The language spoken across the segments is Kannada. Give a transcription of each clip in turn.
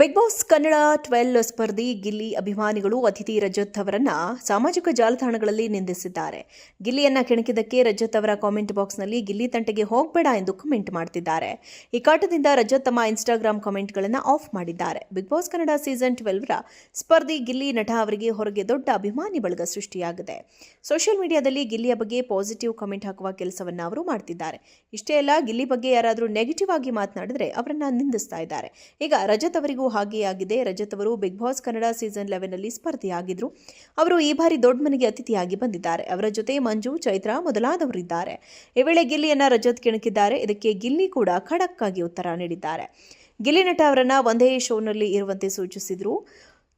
ಬಿಗ್ ಬಾಸ್ ಕನ್ನಡ ಟ್ವೆಲ್ ಸ್ಪರ್ಧಿ ಗಿಲ್ಲಿ ಅಭಿಮಾನಿಗಳು ಅತಿಥಿ ರಜತ್ ಅವರನ್ನ ಸಾಮಾಜಿಕ ಜಾಲತಾಣಗಳಲ್ಲಿ ನಿಂದಿಸಿದ್ದಾರೆ. ಗಿಲ್ಲಿಯನ್ನ ಕೆಣಕಿದ್ದಕ್ಕೆ ರಜತ್ ಅವರ ಕಾಮೆಂಟ್ ಬಾಕ್ಸ್ನಲ್ಲಿ ಗಿಲ್ಲಿ ತಂಟೆಗೆ ಹೋಗಬೇಡ ಎಂದು ಕಮೆಂಟ್ ಮಾಡ್ತಿದ್ದಾರೆ. ಈ ಕಾಟದಿಂದ ರಜತ್ ತಮ್ಮ ಇನ್ಸ್ಟಾಗ್ರಾಮ್ ಕಾಮೆಂಟ್ಗಳನ್ನು ಆಫ್ ಮಾಡಿದ್ದಾರೆ. ಬಿಗ್ ಬಾಸ್ ಕನ್ನಡ ಸೀಸನ್ ಟ್ವೆಲ್ವ್ರ ಸ್ಪರ್ಧಿ ಗಿಲ್ಲಿ ನಟ ಅವರಿಗೆ ಹೊರಗೆ ದೊಡ್ಡ ಅಭಿಮಾನಿ ಬಳಗ ಸೃಷ್ಟಿಯಾಗಿದೆ. ಸೋಷಿಯಲ್ ಮೀಡಿಯಾದಲ್ಲಿ ಗಿಲ್ಲಿಯ ಬಗ್ಗೆ ಪಾಸಿಟಿವ್ ಕಮೆಂಟ್ ಹಾಕುವ ಕೆಲಸವನ್ನು ಅವರು ಮಾಡ್ತಿದ್ದಾರೆ. ಇಷ್ಟೇ ಅಲ್ಲ, ಗಿಲ್ಲಿ ಬಗ್ಗೆ ಯಾರಾದರೂ ನೆಗೆಟಿವ್ ಆಗಿ ಮಾತನಾಡಿದ್ರೆ ಅವರನ್ನ ನಿಂದಿಸ್ತಾ ಇದ್ದಾರೆ. ಈಗ ರಜತ್ ಅವರಿಗೂ ಹಾಗೆಯೇ ಆಗಿದೆ. ರಜತ್ ಅವರು ಬಿಗ್ ಬಾಸ್ ಕನ್ನಡ ಸೀಸನ್ ಲೆವೆನ್ನಲ್ಲಿ ಸ್ಪರ್ಧಿಯಾಗಿದ್ರು. ಅವರು ಈ ಬಾರಿ ದೊಡ್ಡ ಮನೆಗೆ ಅತಿಥಿಯಾಗಿ ಬಂದಿದ್ದಾರೆ. ಅವರ ಜೊತೆ ಮಂಜು, ಚೈತ್ರ ಮೊದಲಾದವರಿದ್ದಾರೆ. ಈ ವೇಳೆ ಗಿಲ್ಲಿಯನ್ನ ರಜತ್ ಕೆಣಕಿದ್ದಾರೆ. ಇದಕ್ಕೆ ಗಿಲ್ಲಿ ಕೂಡ ಖಡಕ್ ಉತ್ತರ ನೀಡಿದ್ದಾರೆ. ಗಿಲ್ಲಿ ನಟ ಅವರನ್ನ ಒಂದೇ ಶೋನಲ್ಲಿ ಇರುವಂತೆ ಸೂಚಿಸಿದ್ರು.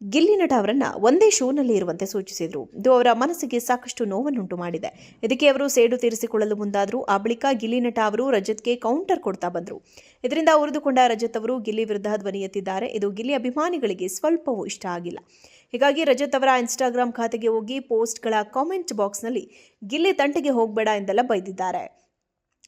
ಗಿಲ್ಲಿ ನಟ ಅವರನ್ನ ಒಂದೇ ಶೋನಲ್ಲಿ ಇರುವಂತೆ ಸೂಚಿಸಿದರು. ಇದು ಅವರ ಮನಸ್ಸಿಗೆ ಸಾಕಷ್ಟು ನೋವನ್ನುಂಟು ಮಾಡಿದೆ. ಇದಕ್ಕೆ ಅವರು ಸೇಡು ತೀರಿಸಿಕೊಳ್ಳಲು ಮುಂದಾದ್ರು. ಆ ಬಳಿಕ ಗಿಲ್ಲಿ ನಟ ಅವರು ರಜತ್ಗೆ ಕೌಂಟರ್ ಕೊಡ್ತಾ ಬಂದರು. ಇದರಿಂದ ಉರಿದುಕೊಂಡ ರಜತ್ ಅವರು ಗಿಲ್ಲಿ ವಿರುದ್ಧ ಧ್ವನಿ ಎತ್ತಿದ್ದಾರೆ. ಇದು ಗಿಲ್ಲಿ ಅಭಿಮಾನಿಗಳಿಗೆ ಸ್ವಲ್ಪವೂ ಇಷ್ಟ ಆಗಿಲ್ಲ. ಹೀಗಾಗಿ ರಜತ್ ಅವರ ಇನ್ಸ್ಟಾಗ್ರಾಮ್ ಖಾತೆಗೆ ಹೋಗಿ ಪೋಸ್ಟ್ಗಳ ಕಾಮೆಂಟ್ ಬಾಕ್ಸ್ನಲ್ಲಿ ಗಿಲ್ಲಿ ತಂಟೆಗೆ ಹೋಗಬೇಡ ಎಂದೆಲ್ಲ ಬೈದಿದ್ದಾರೆ.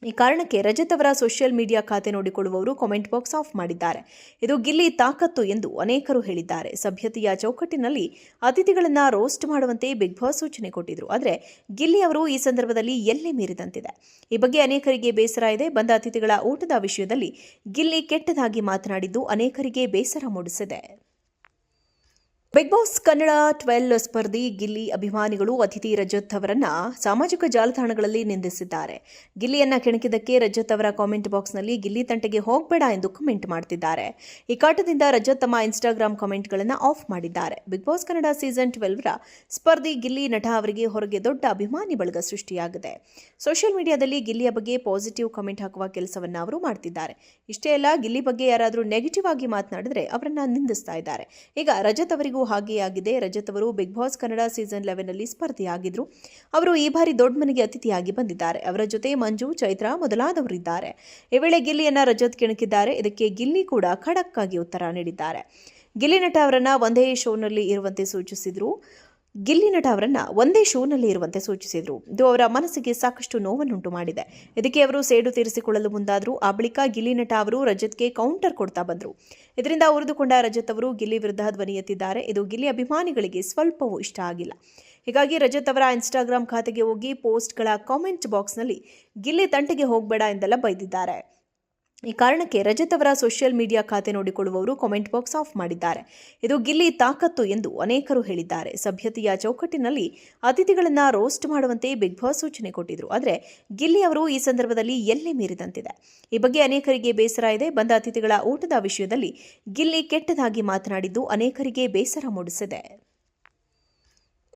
ಈ ಕಾರಣಕ್ಕೆ ರಜತ್ ಅವರ ಸೋಷಿಯಲ್ ಮೀಡಿಯಾ ಖಾತೆ ನೋಡಿಕೊಳ್ಳುವವರು ಕಾಮೆಂಟ್ ಬಾಕ್ಸ್ ಆಫ್ ಮಾಡಿದ್ದಾರೆ. ಇದು ಗಿಲ್ಲಿ ತಾಕತ್ತು ಎಂದು ಅನೇಕರು ಹೇಳಿದ್ದಾರೆ. ಸಭ್ಯತೆಯ ಚೌಕಟ್ಟಿನಲ್ಲಿ ಅತಿಥಿಗಳನ್ನ ರೋಸ್ಟ್ ಮಾಡುವಂತೆ ಬಿಗ್ ಬಾಸ್ ಸೂಚನೆ ಕೊಟ್ಟಿದ್ರು. ಆದರೆ ಗಿಲ್ಲಿ ಅವರು ಈ ಸಂದರ್ಭದಲ್ಲಿ ಎಲ್ಲೇ ಮೀರಿದಂತಿದೆ. ಈ ಬಗ್ಗೆ ಅನೇಕರಿಗೆ ಬೇಸರ ಇದೆ. ಬಂದ ಅತಿಥಿಗಳ ಊಟದ ವಿಷಯದಲ್ಲಿ ಗಿಲ್ಲಿ ಕೆಟ್ಟದಾಗಿ ಮಾತನಾಡಿದ್ದು ಅನೇಕರಿಗೆ ಬೇಸರ ಮೂಡಿಸಿದೆ. ಬಿಗ್ ಬಾಸ್ ಕನ್ನಡ ಟ್ವೆಲ್ ಸ್ಪರ್ಧಿ ಗಿಲ್ಲಿ ಅಭಿಮಾನಿಗಳು ಅತಿಥಿ ರಜತ್ ಅವರನ್ನ ಸಾಮಾಜಿಕ ಜಾಲತಾಣಗಳಲ್ಲಿ ನಿಂದಿಸಿದ್ದಾರೆ. ಗಿಲ್ಲಿಯನ್ನ ಕೆಣಕಿದ್ದಕ್ಕೆ ರಜತ್ ಅವರ ಕಾಮೆಂಟ್ ಬಾಕ್ಸ್ನಲ್ಲಿ ಗಿಲ್ಲಿ ತಂಟೆಗೆ ಹೋಗಬೇಡ ಎಂದು ಕಮೆಂಟ್ ಮಾಡ್ತಿದ್ದಾರೆ. ಈ ಕಾಟದಿಂದ ರಜತ್ ತಮ್ಮ ಇನ್ಸ್ಟಾಗ್ರಾಮ್ ಕಾಮೆಂಟ್ಗಳನ್ನು ಆಫ್ ಮಾಡಿದ್ದಾರೆ. ಬಿಗ್ ಬಾಸ್ ಕನ್ನಡ ಸೀಸನ್ ಟ್ವೆಲ್ವ್ರ ಸ್ಪರ್ಧಿ ಗಿಲ್ಲಿ ನಟ ಅವರಿಗೆ ಹೊರಗೆ ದೊಡ್ಡ ಅಭಿಮಾನಿ ಬಳಗ ಸೃಷ್ಟಿಯಾಗಿದೆ. ಸೋಷಿಯಲ್ ಮೀಡಿಯಾದಲ್ಲಿ ಗಿಲ್ಲಿಯ ಬಗ್ಗೆ ಪಾಸಿಟಿವ್ ಕಮೆಂಟ್ ಹಾಕುವ ಕೆಲಸವನ್ನ ಅವರು ಮಾಡ್ತಿದ್ದಾರೆ. ಇಷ್ಟೇ ಅಲ್ಲ, ಗಿಲ್ಲಿ ಬಗ್ಗೆ ಯಾರಾದರೂ ನೆಗೆಟಿವ್ ಆಗಿ ಮಾತನಾಡಿದ್ರೆ ಅವರನ್ನ ನಿಂದಿಸ್ತಾ ಇದ್ದಾರೆ. ಈಗ ರಜತ್ ಅವರಿಗೂ ಹಾಗೆಯೇ ಆಗಿದೆ ರಜತ್ ಅವರು ಬಿಗ್ ಬಾಸ್ ಕನ್ನಡ ಸೀಸನ್ ಲೆವೆನ್ನಲ್ಲಿ ಸ್ಪರ್ಧಿಯಾಗಿದ್ರು. ಅವರು ಈ ಬಾರಿ ದೊಡ್ಡ ಮನೆಗೆ ಅತಿಥಿಯಾಗಿ ಬಂದಿದ್ದಾರೆ. ಅವರ ಜೊತೆ ಮಂಜು, ಚೈತ್ರ ಮೊದಲಾದವರಿದ್ದಾರೆ. ಈ ವೇಳೆ ಗಿಲ್ಲಿಯನ್ನ ರಜತ್ ಕೆಣಕಿದ್ದಾರೆ. ಇದಕ್ಕೆ ಗಿಲ್ಲಿ ಕೂಡ ಖಡಕ್ಕಾಗಿ ಉತ್ತರ ನೀಡಿದ್ದಾರೆ. ಗಿಲ್ಲಿ ನಟ ಅವರನ್ನ ಒಂದೇ ಶೋನಲ್ಲಿ ಇರುವಂತೆ ಸೂಚಿಸಿದ್ರು. ಗಿಲ್ಲಿ ನಟ ಅವರನ್ನ ಒಂದೇ ಶೋನಲ್ಲಿ ಇರುವಂತೆ ಸೂಚಿಸಿದರು. ಇದು ಅವರ ಮನಸ್ಸಿಗೆ ಸಾಕಷ್ಟು ನೋವನ್ನುಂಟು ಮಾಡಿದೆ. ಇದಕ್ಕೆ ಅವರು ಸೇಡು ತೀರಿಸಿಕೊಳ್ಳಲು ಮುಂದಾದ್ರು ಆ ಬಳಿಕ ಗಿಲ್ಲಿ ನಟ ಅವರು ರಜತ್ಗೆ ಕೌಂಟರ್ ಕೊಡ್ತಾ ಬಂದ್ರು. ಇದರಿಂದ ಉರಿದುಕೊಂಡ ರಜತ್ ಅವರು ಗಿಲ್ಲಿ ವಿರುದ್ಧ ಧ್ವನಿ ಎತ್ತಿದ್ದಾರೆ. ಇದು ಗಿಲ್ಲಿ ಅಭಿಮಾನಿಗಳಿಗೆ ಸ್ವಲ್ಪವೂ ಇಷ್ಟ ಆಗಿಲ್ಲ. ಹೀಗಾಗಿ ರಜತ್ ಅವರ ಇನ್ಸ್ಟಾಗ್ರಾಮ್ ಖಾತೆಗೆ ಹೋಗಿ ಪೋಸ್ಟ್ಗಳ ಕಾಮೆಂಟ್ ಬಾಕ್ಸ್ನಲ್ಲಿ ಗಿಲ್ಲಿ ತಂಟೆಗೆ ಹೋಗಬೇಡ ಎಂದೆಲ್ಲ ಬೈದಿದ್ದಾರೆ. ಈ ಕಾರಣಕ್ಕೆ ರಜತ್ ಅವರ ಸೋಷಿಯಲ್ ಮೀಡಿಯಾ ಖಾತೆ ನೋಡಿಕೊಳ್ಳುವವರು ಕಾಮೆಂಟ್ ಬಾಕ್ಸ್ ಆಫ್ ಮಾಡಿದ್ದಾರೆ. ಇದು ಗಿಲ್ಲಿ ತಾಕತ್ತು ಎಂದು ಅನೇಕರು ಹೇಳಿದ್ದಾರೆ. ಸಭ್ಯತೆಯ ಚೌಕಟ್ಟಿನಲ್ಲಿ ಅತಿಥಿಗಳನ್ನು ರೋಸ್ಟ್ ಮಾಡುವಂತೆ ಬಿಗ್ ಬಾಸ್ ಸೂಚನೆ ಕೊಟ್ಟಿದ್ರು. ಆದರೆ ಗಿಲ್ಲಿ ಅವರು ಈ ಸಂದರ್ಭದಲ್ಲಿ ಎಲ್ಲೇ ಮೀರಿದಂತಿದೆ. ಈ ಬಗ್ಗೆ ಅನೇಕರಿಗೆ ಬೇಸರ ಇದೆ. ಬಂದ ಅತಿಥಿಗಳ ಊಟದ ವಿಷಯದಲ್ಲಿ ಗಿಲ್ಲಿ ಕೆಟ್ಟದಾಗಿ ಮಾತನಾಡಿದ್ದು ಅನೇಕರಿಗೆ ಬೇಸರ ಮೂಡಿಸಿದೆ.